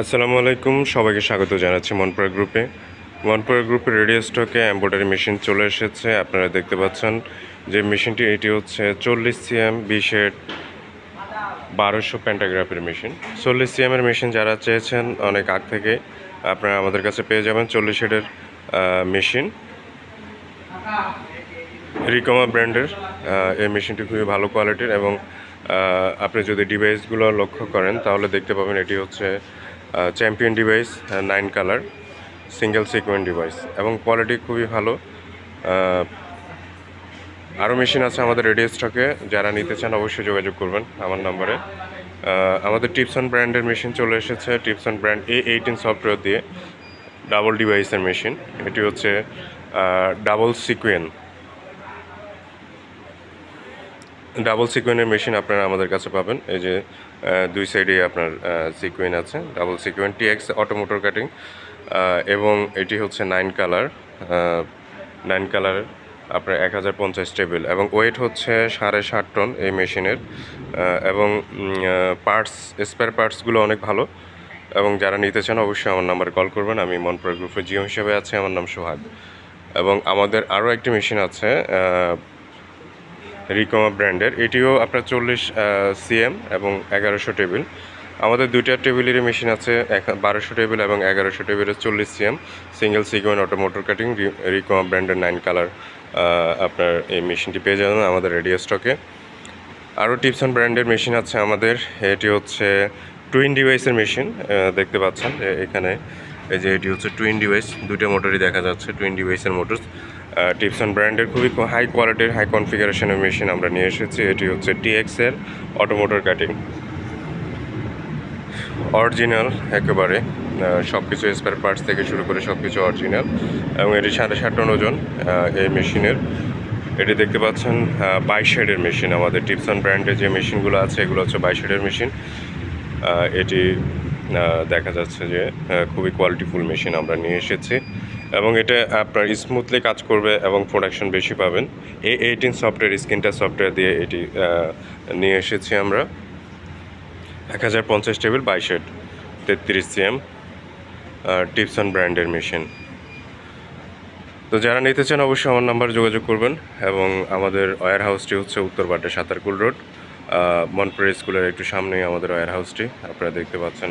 আসসালামু আলাইকুম, সবাইকে স্বাগত জানাচ্ছি মনপুরা গ্রুপে। মনপুরা গ্রুপের রেডিও স্টকে এম্ব্রয়ডারি মেশিন চলে এসেছে, আপনারা দেখতে পাচ্ছেন যে মেশিনটি এটি হচ্ছে চল্লিশ সিএম বিশের বারোশো প্যান্টাগ্রাফের মেশিন। চল্লিশ সিএমের মেশিন যারা চেয়েছেন অনেক আগ থেকে, আপনারা আমাদের কাছে পেয়ে যাবেন চল্লিশ হেডের মেশিন। রিকমা ব্র্যান্ডের এই মেশিনটি খুবই ভালো কোয়ালিটির এবং আপনি যদি ডিভাইসগুলো লক্ষ্য করেন তাহলে দেখতে পাবেন এটি হচ্ছে champion device nine colour single sequin device এবং কোয়ালিটি খুবই ভালো। আরও মেশিন আছে আমাদের রেডিও স্টকে যারা নিতে চান অবশ্যই যোগাযোগ করবেন আমার নাম্বারে। আমাদের টিপসন ব্র্যান্ডের মেশিন চলে এসেছে টিপসন ব্র্যান্ড এ এইটিন সফটওয়্যার দিয়ে ডাবল ডিভাইসের মেশিন এটি হচ্ছে ডাবল সিকুয়েন ডাবল সিকুয়েনের মেশিন আপনারা আমাদের কাছে পাবেন। এই যে দুই সাইডে আপনার সিকুয়েন আছে। Double sequin TX auto motor cutting এবং এটি হচ্ছে নাইন কালার নাইন কালার আপনার এক হাজার পঞ্চাশ টেবিল, এবং ওয়েট হচ্ছে সাড়ে ষাট টন এই মেশিনের এবং পার্টস, স্পেয়ার পার্টসগুলো অনেক ভালো, এবং যারা নিতে চান অবশ্যই আমার নাম্বারে কল করবেন। আমি মনপুরা গ্রুপের জিও হিসেবে আছি, আমার নাম সোহাগ। এবং আমাদের আরও একটি মেশিন আছে রিকমা ব্র্যান্ডের এটিও আপনার চল্লিশ সিএম এবং এগারোশো টেবিল। আমাদের দুইটা টেবিলেরই মেশিন আছে, এক, বারোশো টেবিল এবং এগারোশো টেবিলের চল্লিশ CM single sequin auto motor cutting Ricoma ব্র্যান্ডের নাইন কালার আপনার এই মেশিনটি পেয়ে যাবেন আমাদের রেডিও স্টকে। আরও টিপসন ব্র্যান্ডের মেশিন আছে আমাদের। এটি হচ্ছে টুইন ডিভাইসের মেশিন দেখতে পাচ্ছেন এখানে। এই যে এটি হচ্ছে টুইন ডিভাইস দুটো মোটরই দেখা যাচ্ছে টুইন ডিভাইসের মোটর টিপসন ব্র্যান্ডের খুবই হাই কোয়ালিটির হাই কনফিগারেশনের মেশিন আমরা নিয়ে এসেছি। এটি হচ্ছে টিএক্স এর অটোমোটর কাটিং অরিজিনাল একেবারে সব কিছু স্পেয়ার পার্টস থেকে শুরু করে সব কিছু অরিজিনাল এবং এটি সাড়ে ষাট ওজন এই মেশিনের এটি দেখতে পাচ্ছেন বাইশ শেডের মেশিন আমাদের টিপসন ব্র্যান্ডের যে মেশিনগুলো আছে, এগুলো হচ্ছে বাইশ মেশিন এটি দেখা যাচ্ছে যে খুবই কোয়ালিটিফুল মেশিন আমরা নিয়ে এসেছি। এবং এটা আপনার স্মুথলি কাজ করবে এবং প্রোডাকশন বেশি পাবেন। এ এইটিন সফটওয়্যার স্ক্রিনটা সফটওয়্যার দিয়ে এটি নিয়ে এসেছি আমরা। এক হাজার পঞ্চাশ টেবিল বাইশেড তেত্রিশ সিএম টিপসন ব্র্যান্ডের মেশিন তো যারা নিতে চান অবশ্যই আমার নাম্বার যোগাযোগ করবেন এবং আমাদের ওয়্যার হাউসটি হচ্ছে উত্তর বাড্ডা সাঁতারকুল রোড। মনপুর স্কুলের একটু সামনেই আমাদের ওয়ার হাউসটি আপনারা দেখতে পাচ্ছেন।